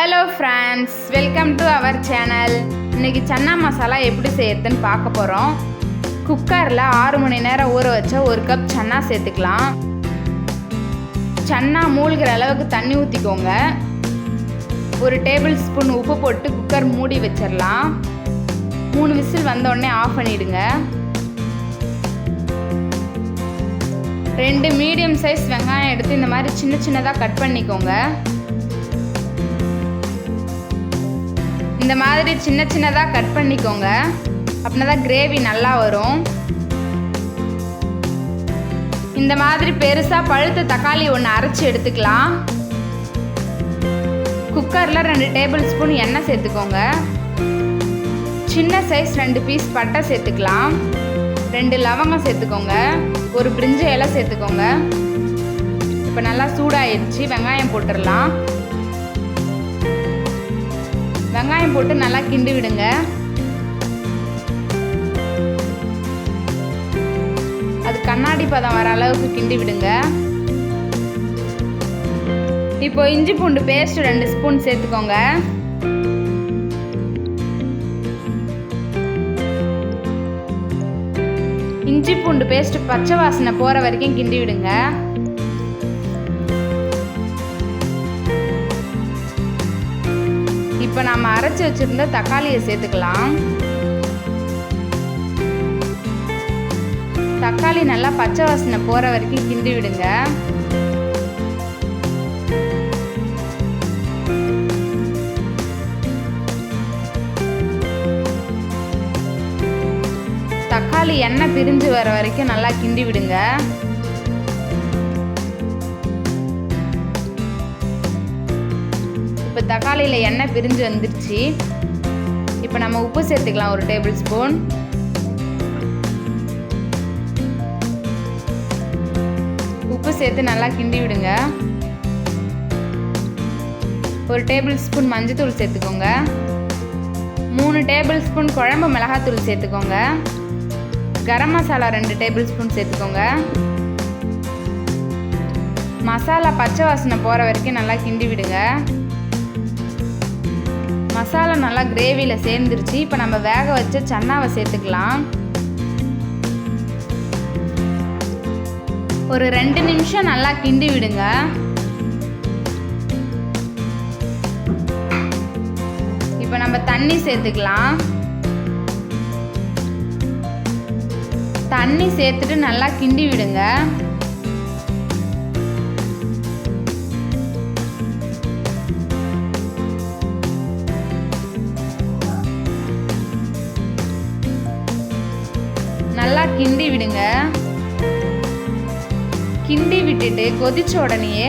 Hello friends welcome to our channel இன்றைக்கி சன்னா மசாலா எப்படி செய்யறதுன்னு பார்க்க போகிறோம் குக்கரில் ஆறு மணி நேரம் ஊற வச்ச ஒரு கப் சன்னா சேர்த்துக்கலாம். சன்னா மூழ்கிற அளவுக்கு தண்ணி ஊற்றிக்கோங்க ஒரு டேபிள் ஸ்பூன் உப்பு போட்டு குக்கர் மூடி வச்சிடலாம். மூணு விசில் வந்தோடனே ஆஃப் பண்ணிடுங்க. ரெண்டு மீடியம் சைஸ் வெங்காயம் எடுத்து இந்த மாதிரி சின்ன சின்னதாக கட் பண்ணிக்கோங்க. இந்த மாதிரி சின்ன சின்னதாக கட் பண்ணிக்கோங்க. அப்படின்னா தான் கிரேவி நல்லா வரும். இந்த மாதிரி பெருசாக பழுத்த தக்காளி ஒன்று அரைச்சி எடுத்துக்கலாம். குக்கரில் ரெண்டு டேபிள் ஸ்பூன் எண்ணெய் சேர்த்துக்கோங்க. சின்ன சைஸ் ரெண்டு பீஸ் பட்டை சேர்த்துக்கலாம். ரெண்டு லவங்கம் சேர்த்துக்கோங்க. ஒரு பிரிஞ்ச இலை சேர்த்துக்கோங்க. இப்போ நல்லா சூடாயிடுச்சு வெங்காயம் போட்டுடலாம். வெங்காயம் போட்டு நல்லா கிண்டி விடுங்க. அது கண்ணாடி பதம் வர அளவுக்கு கிண்டி விடுங்க. இப்போ இஞ்சி பூண்டு பேஸ்ட் ரெண்டு ஸ்பூன் சேர்த்துக்கோங்க. இஞ்சி பூண்டு பேஸ்ட் பச்சை வாசனை போகிற வரைக்கும் கிண்டி விடுங்க. இப்போ நம்ம அரைச்சி வச்சுருந்த தக்காளியை சேர்த்துக்கலாம். தக்காளி நல்லா பச்சை வாசனை போகிற வரைக்கும் கிண்டி விடுங்க. தக்காளி எண்ணெய் பிரிஞ்சு வர வரைக்கும் நல்லா கிண்டி விடுங்க. இப்போ தக்காளியில் எண்ணெய் பிரிஞ்சு வந்துருச்சு. இப்போ நம்ம உப்பு சேர்த்துக்கலாம் ஒரு டேபிள் ஸ்பூன். உப்பு சேர்த்து நல்லா கிண்டி விடுங்க. ஒரு டேபிள் ஸ்பூன் மஞ்சத்தூள் சேர்த்துக்கோங்க. மூணு டேபிள் ஸ்பூன் குழம்பு மிளகாத்தூள் சேர்த்துக்கோங்க. கரம் மசாலா ரெண்டு டேபிள் ஸ்பூன் சேர்த்துக்கோங்க. மசாலா பச்சை வாசனை போகிற வரைக்கும் நல்லா கிண்டி விடுங்க. மசாலா நல்லா கிரேவியில் சேர்ந்துருச்சு. இப்போ நம்ம வேக வச்ச சன்னாவை சேர்த்துக்கலாம். ஒரு ரெண்டு நிமிஷம் நல்லா கிண்டி விடுங்க. இப்போ நம்ம தண்ணி சேர்த்துக்கலாம். தண்ணி சேர்த்துட்டு நல்லா கிண்டி விடுங்க. கிண்டி விடுங்க. கிண்டி விட்டுட்டு கொதிச்ச உடனேயே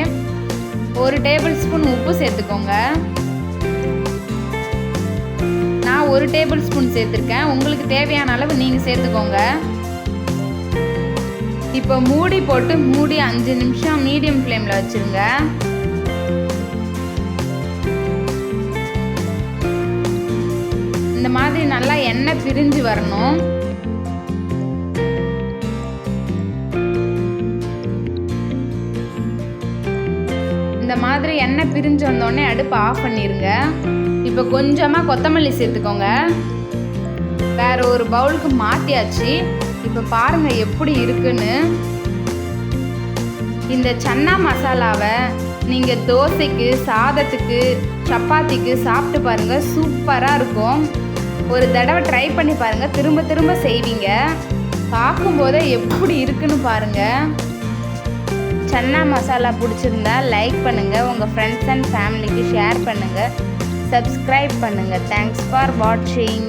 ஒரு டேபிள் ஸ்பூன் உப்பு சேர்த்துக்கோங்க. நான் ஒரு டேபிள் ஸ்பூன் சேர்த்துருக்கேன். உங்களுக்கு தேவையான அளவு நீங்கள் சேர்த்துக்கோங்க. இப்போ மூடி போட்டு மூடி அஞ்சு நிமிஷம் மீடியம் ஃப்ளேமில் வச்சுருங்க. இந்த மாதிரி நல்லா எண்ணெய் பிரிஞ்சு வரணும். மாதிரி எண்ணெய் பிரிஞ்சு வந்தோடனே அடுப்பு ஆஃப் பண்ணிடுங்க இப்போ கொஞ்சமாக கொத்தமல்லி சேர்த்துக்கோங்க. வேற ஒரு பவுலுக்கு மாற்றியாச்சு இப்போ பாருங்கள் எப்படி இருக்குன்னு. இந்த சன்னா மசாலாவை நீங்கள் தோசைக்கு சாதத்துக்கு சப்பாத்திக்கு சாப்பிட்டு பாருங்கள் சூப்பராக இருக்கும். ஒரு தடவை ட்ரை பண்ணி பாருங்கள் திரும்ப திரும்ப செய்வீங்க. பார்க்கும்போதே எப்படி இருக்குன்னு பாருங்கள் சன்னா மசாலா பிடிச்சிருந்தா லைக் பண்ணுங்கள் உங்கள் ஃப்ரெண்ட்ஸ் அண்ட் ஃபேமிலிக்கு ஷேர் பண்ணுங்கள் சப்ஸ்கிரைப் பண்ணுங்கள் தேங்க்ஸ் ஃபார் வாட்சிங்